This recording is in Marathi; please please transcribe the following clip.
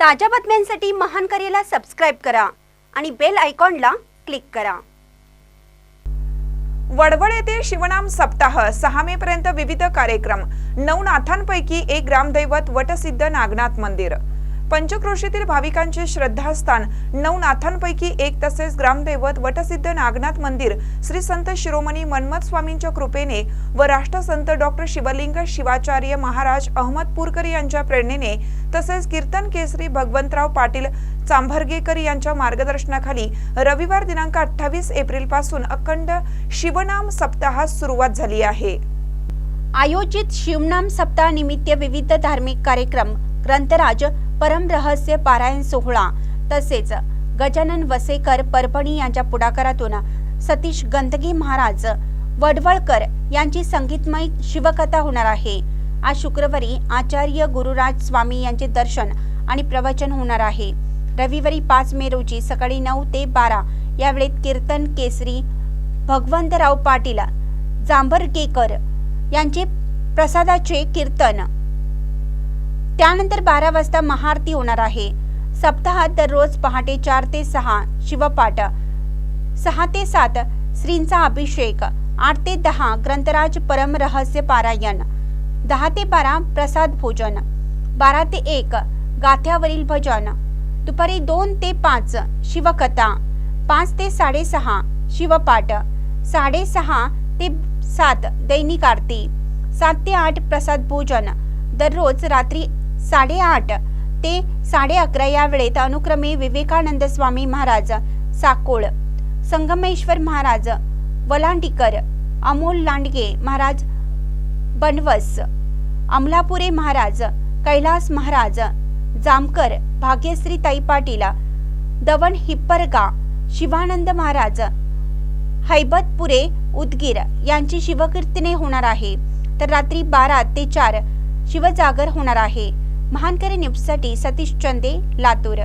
ताज्या बातम्यांसाठी महान करेला सबस्क्राईब करा आणि बेल आयकॉनला क्लिक करा. वडवड येथे शिवनाम सप्ताह सहा मे पर्यंत विविध कार्यक्रम. नऊ नाथांपैकी एक ग्रामदैवत वटसिद्ध नागनाथ मंदिर. पंचक्रोशीतील भाविकांचे श्रद्धास्थान. नऊ नाथांपैकी एक तसेच ग्रामदैवत वटसिद्ध नागनाथ मंदिर श्री संत शिरोमणी मन्मथ स्वामींच्या कृपेने व राष्ट्रसंत डॉक्टर शिवलिंग शिवाचार्य महाराज अहमदपूरकर यांच्या प्रेरणेने तसेच कीर्तन केसरी भगवंतराव पाटील चांभरगेकर यांच्या मार्गदर्शनाखाली रविवार दिनांक अठ्ठावीस एप्रिलपासून अखंड शिवनाम सप्ताहास सुरुवात झाली आहे. आयोजित शिवनाम सप्ताह निमित्त विविध धार्मिक कार्यक्रम ग्रंथराज परमरहस्य पारायण सोहळा तसेच गजानन वसेकर परभणी यांच्या पुढाकारातून सतीश गंदगी महाराज वडवळकर यांची संगीतमय शिवकथा होणार आहे. आज शुक्रवारी आचार्य गुरुराज स्वामी यांचे दर्शन आणि प्रवचन होणार आहे. रविवारी पाच मे रोजी सकाळी नऊ ते बारा यावेळेत कीर्तन केसरी भगवंतराव पाटील जांभरकेकर यांचे प्रसादाचे कीर्तन. त्यानंतर बारा वाजता महाआरती होणार आहे. सप्ताहात दररोज पहाटे चार ते सहा शिवपाठ सहा ते सात श्रींचा अभिषेक आठ ते दहा ग्रंथराज परम रहस्य पारायण दहा ते बारा प्रसाद भोजन बारा ते एक गाथ्यावरील भजन दुपारी दोन ते पाच शिवकथा पाच ते साडेसहा शिवपाठ साडेसहा ते सात दैनिक आरती. सात ते आठ प्रसाद भोजन. दररोज रात्री साडेआठ ते साडे अकरा या वेळेत अनुक्रमे विवेकानंद स्वामी महाराज साकोळ. संगमेश्वर महाराज वलांडीकर अमोल लांडगे महाराज बनवस. अमलापुरे महाराज कैलास महाराज जामकर भाग्यश्री ताई पाटील दवन हिप्परगा शिवानंद महाराज हैबतपुरे उदगीर यांची शिवकीर्तने होणार आहे. तर रात्री बारा ते चार शिवजागर होणार आहे. महानकरी न्यूजसाठी सतीश चंदे लातूर.